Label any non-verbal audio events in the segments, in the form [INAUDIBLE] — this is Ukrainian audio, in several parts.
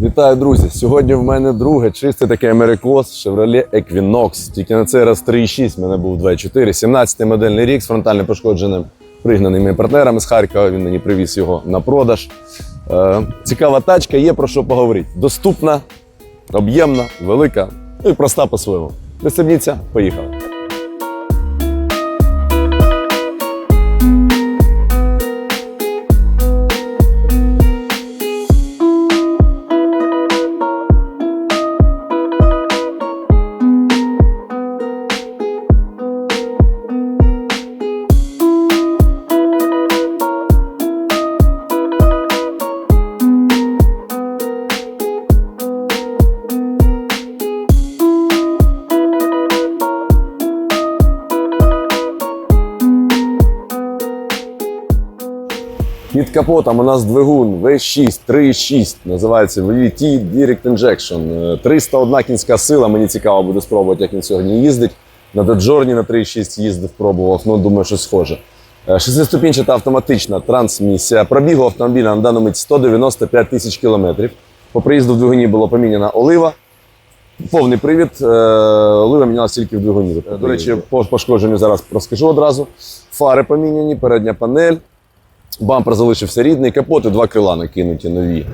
Вітаю, друзі! Сьогодні в мене друге чисте таке Америкос Chevrolet Equinox. Тільки на цей раз 3.6, в мене був 2.4, 17 модельний рік з фронтальним пошкодженим, пригнаними партнерами з Харкова. Він мені привіз його на продаж. Е, цікава тачка, є про що поговорити. Доступна, об'ємна, велика, і проста по-своєму. Пристебніться, поїхали. Під капотом у нас двигун V6 3.6, називається VVT Direct Injection. Е, 301 кінська сила. Мені цікаво буде спробувати, як він сьогодні їздить. На Доджорні на 3.6 їздив, пробував. Ну, думаю, що схоже. Е, Шестиступінчата автоматична трансмісія. Пробігу автомобіля на даному 195 тисяч кілометрів. По приїзду в двигуні було поміняна олива. Повний привід. е, Олива мінялася тільки в двигуні. До речі, по пошкодженню зараз розкажу одразу. Фари поміняні, передня панель. Бампер залишився рідний, капоти, два крила накинуті нові.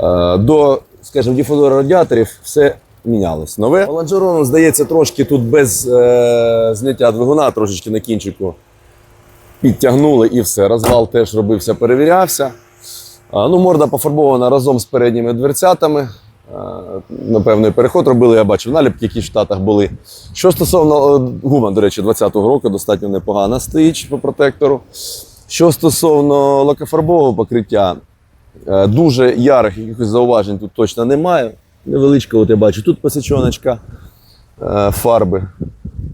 Е, До, скажімо, діфодора радіаторів все мінялось. Нове. Ланжероном, здається, трошки тут без е, зняття двигуна, трошечки на кінчику підтягнули і все. Розвал теж робився, перевірявся. Ну, морда пофарбована разом з передніми дверцятами. Е, Напевно, переход робили, я бачив наліпки, які в Штатах були. Що стосовно е, гума, до речі, 20-го року достатньо непогана стоїть по протектору. Що стосовно лакофарбового покриття, е, дуже ярих якихось зауважень тут точно немає. Невеличка, от я бачу, тут посічоночка е, фарби.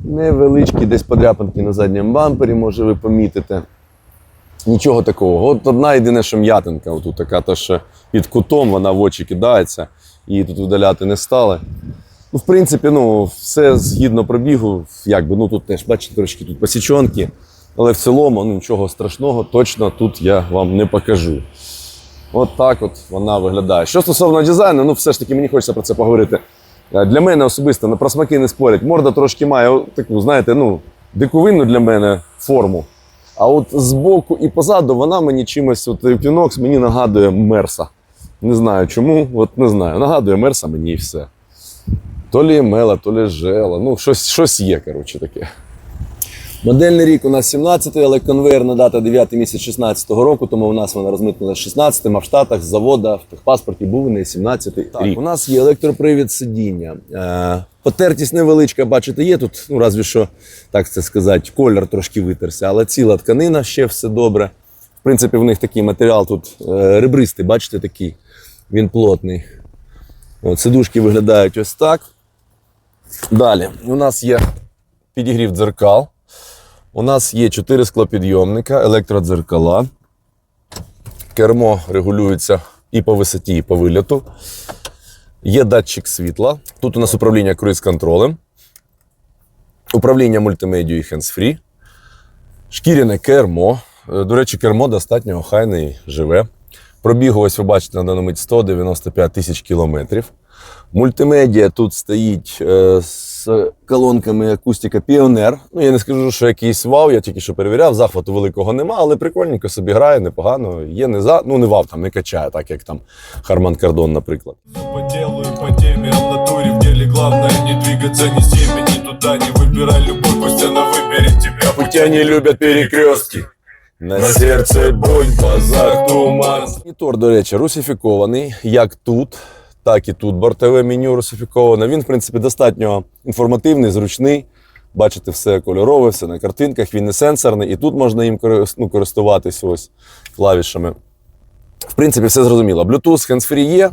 Невеличкі десь подряпинки на задньому бампері, може ви помітите. Нічого такого. От одна єдина, що м'ятинка, отут така, то що під кутом вона в очі кидається, її тут видаляти не стали. Ну, в принципі, ну, все згідно пробігу, якби, ну тут теж, бачите, трошки тут посічонки, але в цілому ну, нічого страшного точно тут я вам не покажу. От так от вона виглядає. Що стосовно дизайну, ну все ж таки мені хочеться про це поговорити. Е, Для мене особисто на про смаки не спорять. Морда трошки має таку, знаєте, ну, диковинну для мене форму. А от збоку і позаду вона мені чимось, от Equinox мені нагадує Мерса. Не знаю чому, от не знаю. Нагадує Мерса мені і все. То лі мела, то лі жела. Ну, щось, щось є, коротше таке. Модельний рік у нас 17-й, але конвейерна дата 9 місяць 16-го року, тому у нас вона розмитнена 16-м, а в Штатах з завода в техпаспорті був у неї 17-й Так, рік. У нас є електропривід сидіння. Е, потертість невеличка, бачите, є тут, ну разві що, так це сказати, колір трошки витерся, але ціла тканина ще все добре. В принципі, в них такий матеріал тут е, ребристий, бачите, такий. Він плотний. От, сидушки виглядають ось так. Далі, у нас є підігрів дзеркал. У нас є 4 склопідйомника, електродзеркала. Кермо регулюється і по висоті, і по вильоту. Є датчик світла. Тут у нас управління круїз-контролем, управління мультимедією і hands-free, шкіряне кермо. Е, До речі, кермо достатньо охайне і живе. Пробігу, ось ви бачите, на даному мить 195 тисяч кілометрів. Мультимедіа тут стоїть е, з колонками акустика Піонер. Ну, я не скажу, що якийсь вау, я тільки що перевіряв, захвату великого нема, але прикольненько собі грає, непогано. Є не за, ну не вау, там не качає, так як там Харман Кардон, наприклад. По делу и по теме, а в натуре в деле главное не двигаться ни с теми, ни туда, не выбирай любовь, пусть она выберет тебя. Путя не люблять перекрестки. На серце бой, базар, туман. Монітор, до речі, русифікований, як тут, так і тут. Бортове меню русифіковане. Він, в принципі, достатньо інформативний, зручний. Бачите, все кольорове, все на картинках, він не сенсорний, і тут можна їм ну, користуватись ось клавішами. В принципі, все зрозуміло. Bluetooth, hands-free є.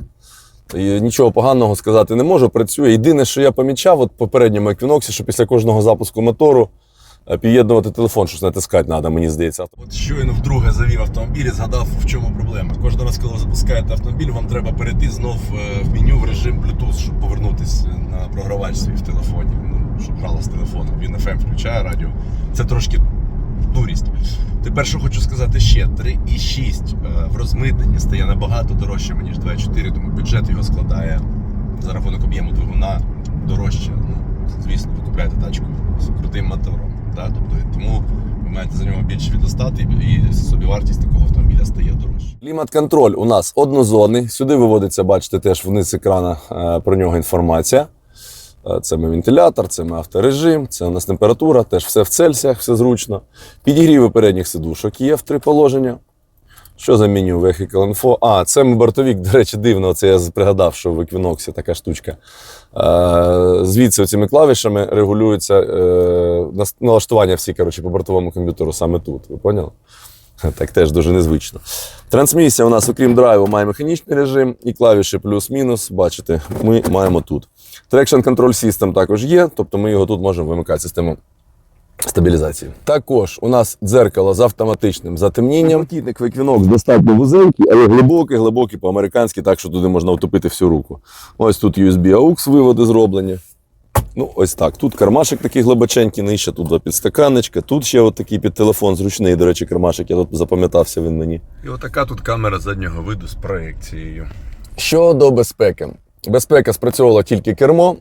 І нічого поганого сказати не можу. Працює. Єдине, що я помічав, от попередньому Equinox, що після кожного запуску мотору під'єднувати телефон, щось натискати треба, мені здається. От щойно вдруге завів автомобіль і згадав, в чому проблема. Кожен раз, коли ви запускаєте автомобіль, вам треба перейти знов е, в меню в режим Bluetooth, щоб повернутися на програвач свій в телефоні. Ну, щоб грала з телефоном. Він FM включає радіо. Це трошки дурість. Тепер що хочу сказати ще: 3,6 е, в розмитненні стає набагато дорожче, ніж 2,4, тому бюджет його складає за рахунок об'єму двигуна дорожче. Ну, звісно, ви купляєте тачку з крутим мотором. Да? Тобто, тому ви маєте за нього більше відостати, і собівартість такого автомобіля стає дорожче. Клімат-контроль у нас однозонний. Сюди виводиться, бачите, теж вниз екрана е, про нього інформація. Е, Це ми вентилятор, це ми авторежим, це у нас температура, теж все в Цельсіях, все зручно. Підігріви передніх сидушок є в три положення. Що за меню Vehicle Info? А, це бортовік, до речі, дивно. Це я пригадав, що в Equinox така штучка. Е, звідси цими клавішами регулюється е, налаштування всі коротше, по бортовому комп'ютеру саме тут. Ви поняли? [LAUGHS] Так теж дуже незвично. Трансмісія у нас, окрім драйву, має механічний режим і клавіші плюс-мінус. Бачите, ми маємо тут. Traction Control System також є, тобто ми його тут можемо вимикати систему стабілізації. Також у нас дзеркало з автоматичним затемнінням. Блакитник Equinox достатньо вузенький, але глибокий, глибокий по-американськи, так що туди можна втопити всю руку. Ось тут USB AUX виводи зроблені. Ну, ось так. Тут кармашик такий глибоченький, нижче, тут два підстаканничка. Тут ще от такий під телефон зручний, до речі, кармашик. Я тут запам'ятався він мені. І отака тут камера заднього виду з проекцією. Щодо безпеки. Безпека спрацьовувала тільки кермо.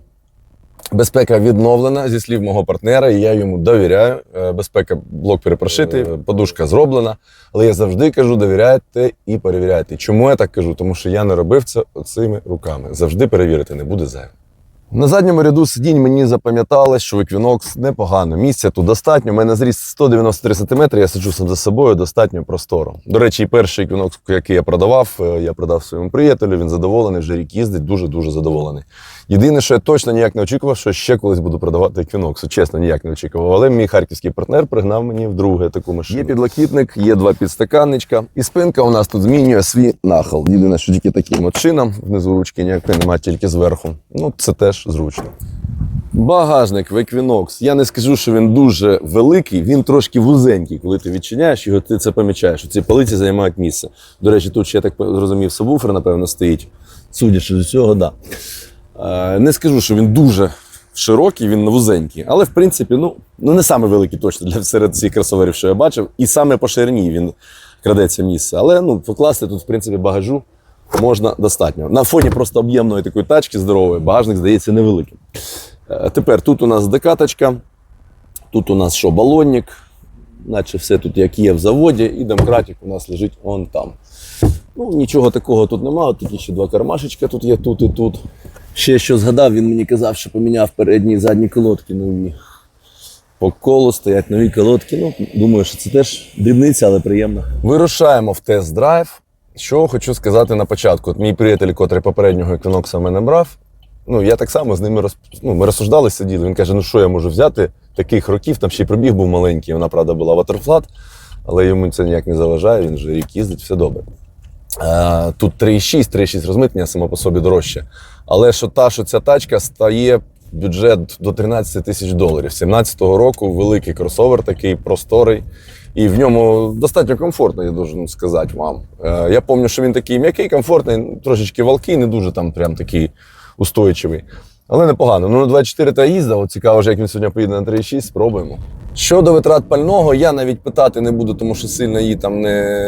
Безпека відновлена зі слів мого партнера, і я йому довіряю. Е, Безпека блок перепрошитий, е, подушка зроблена. Але я завжди кажу: довіряйте і перевіряйте. Чому я так кажу? Тому що я не робив це оцими руками. Завжди перевірити не буде зайвим. На задньому ряду сидінь мені запам'яталось, що Equinox непогано. Місця тут достатньо. У мене зріст 193 см, я сиджу сам за собою, достатньо простору. До речі, і перший Equinox, який я продавав, е, я продав своєму приятелю, він задоволений, вже рік їздить, дуже-дуже задоволений. Єдине, що я точно ніяк не очікував, що ще колись буду продавати Equinox. Чесно, ніяк не очікував. Але мій харківський партнер пригнав мені вдруге таку машину. Є підлокітник, є два підстаканничка. І спинка у нас тут змінює свій нахил. Єдине, що тільки таким чином, внизу ручки ніякої немає, тільки зверху. Ну, це теж зручно. Багажник в Equinox. Я не скажу, що він дуже великий, він трошки вузенький. Коли ти відчиняєш його, ти це помічаєш. Ці полиці займають місце. До речі, тут ще я так зрозумів, сабвуфер, напевно, стоїть. Судячи з цього, так. Да. Е, Не скажу, що він дуже широкий, він вузенький. Але, в принципі, ну, ну не саме великий точно для серед цих кросоверів, що я бачив. І саме по ширині він крадеться місце. Але ну, покласти тут, в принципі, багажу можна достатньо. На фоні просто об'ємної такої тачки здорової, багажник здається невеликим. Е, Тепер тут у нас декаточка, тут у нас що, балонник, наче все тут як є в заводі, і домкратик у нас лежить он там. Ну, нічого такого тут немає, тут ще два кармашечка тут є, тут і тут. Ще що згадав, він мені казав, що поміняв передні і задні колодки нові. По колу стоять нові колодки. Ну, думаю, що це теж дрібниця, але приємно. Вирушаємо в тест-драйв. Що хочу сказати на початку. От мій приятель, котрий попереднього еквінокса в мене брав, ну я так само з ними роз... ну, ми розсуждали, сиділи. Він каже: ну що я можу взяти таких років, там ще й пробіг був маленький, вона, правда, була ватерфлат, але йому це ніяк не заважає, він вже рік їздить, все добре. Е, Тут 3,6, 3,6 розмитнення само по собі дорожче. Але що та, що ця тачка стає бюджет до 13 тисяч доларів. 17-го року великий кросовер такий просторий. І в ньому достатньо комфортно, я должен сказати вам. Е, Я пам'ятаю, що він такий м'який, комфортний, трошечки валкий, не дуже там прям такий устойчивий. Але непогано. Ну, на 24 та їздив, цікаво, ж, як він сьогодні поїде на 3,6, спробуємо. Щодо витрат пального, я навіть питати не буду, тому що сильно її там не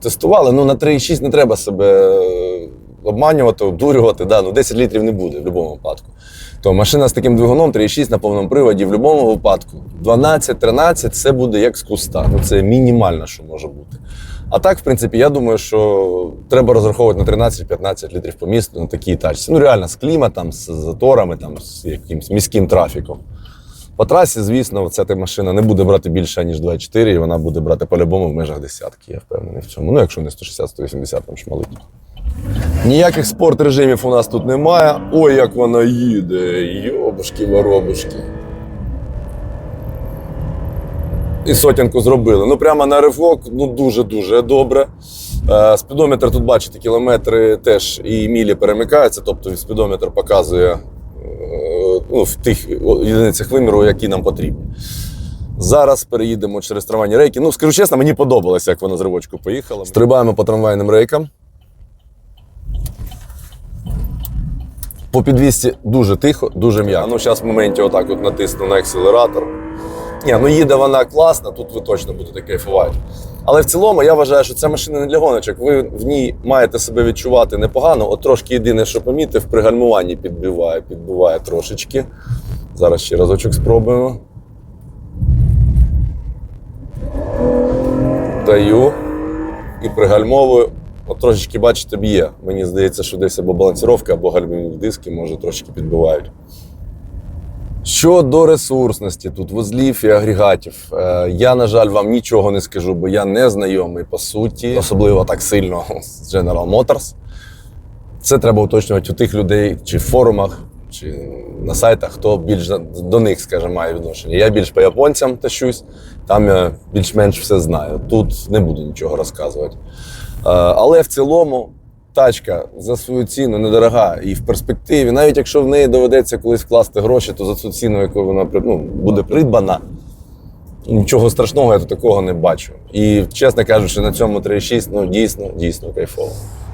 тестували. Ну, на 3,6 не треба себе обманювати, обдурювати. Да? Ну, 10 літрів не буде в будь-якому випадку. То машина з таким двигуном 3,6 на повному приводі в будь-якому випадку 12-13 це буде як з куста. Ну, це мінімально, що може бути. А так, в принципі, я думаю, що треба розраховувати на 13-15 літрів по місту на такій тачці. Ну, реально, з кліматом, з заторами, там, з якимось міським трафіком. По трасі, звісно, ця машина не буде брати більше, ніж 2,4, і вона буде брати по-любому в межах десятки, я впевнений в цьому. Ну, якщо не 160-180, там шмалить. Ніяких спорт режимів у нас тут немає. Ой, як вона їде. Йобушки, воробушки. І сотенку зробили. Ну, прямо на ривок, ну дуже-дуже добре. Е, Спідометр тут, бачите, кілометри теж і мілі перемикаються, тобто спідометр показує ну, в тих єдиницях виміру, які нам потрібні. Зараз переїдемо через трамвайні рейки. Ну, скажу чесно, мені подобалося, як вона з ривочку поїхала. Стрибаємо по трамвайним рейкам. По підвісці дуже тихо, дуже м'яко. Ну, зараз в моменті отак от натисну на акселератор. Ні, ну їде вона класна, тут ви точно будете кайфувати. Але в цілому я вважаю, що ця машина не для гоночок. Ви в ній маєте себе відчувати непогано. От трошки єдине, що помітив, при гальмуванні підбиває, підбиває трошечки. Зараз ще разочок спробуємо. Даю і пригальмовую. От трошечки, бачите, б'є. Мені здається, що десь або балансировка, або гальмівні диски, може, трошки підбивають. Щодо ресурсності тут вузлів і агрегатів, е, я, на жаль, вам нічого не скажу, бо я не знайомий по суті, особливо так сильно з General Motors. Це треба уточнювати у тих людей, чи в форумах, чи на сайтах, хто більш до них, скажімо, має відношення. Я більш по японцям тащусь, там я більш-менш все знаю. Тут не буду нічого розказувати. Е, Але в цілому тачка за свою ціну недорога. І в перспективі, навіть якщо в неї доведеться колись вкласти гроші, то за цю ціну, яку вона ну, буде придбана, нічого страшного я тут такого не бачу. І чесно кажучи, на цьому 3.6 ну, дійсно, дійсно кайфово.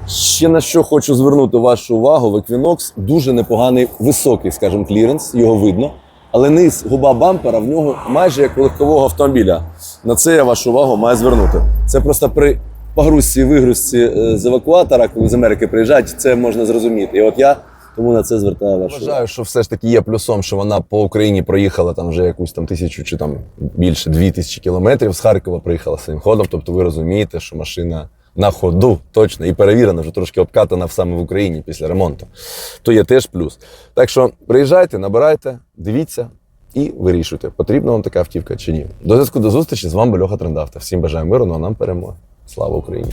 Ще на що хочу звернути вашу увагу, в Equinox дуже непоганий високий, скажімо, кліренс, його видно. Але низ губа бампера в нього майже як у легкового автомобіля. На це я вашу увагу маю звернути. Це просто при погрузці і вигрузці е, з евакуатора, коли з Америки приїжджають, це можна зрозуміти. І от я тому на це звертаю вашу. Вважаю, що все ж таки є плюсом, що вона по Україні проїхала там вже якусь там тисячу чи там більше дві тисячі кілометрів. З Харкова приїхала своїм ходом. Тобто ви розумієте, що машина на ходу точно і перевірена, вже трошки обкатана саме в Україні після ремонту. То є теж плюс. Так що приїжджайте, набирайте, дивіться. І вирішуйте, потрібна вам така автівка чи ні. До зв'язку до зустрічі з вами Льоха Трендавта. Всім бажаю миру, ну а нам перемоги. Слава Україні!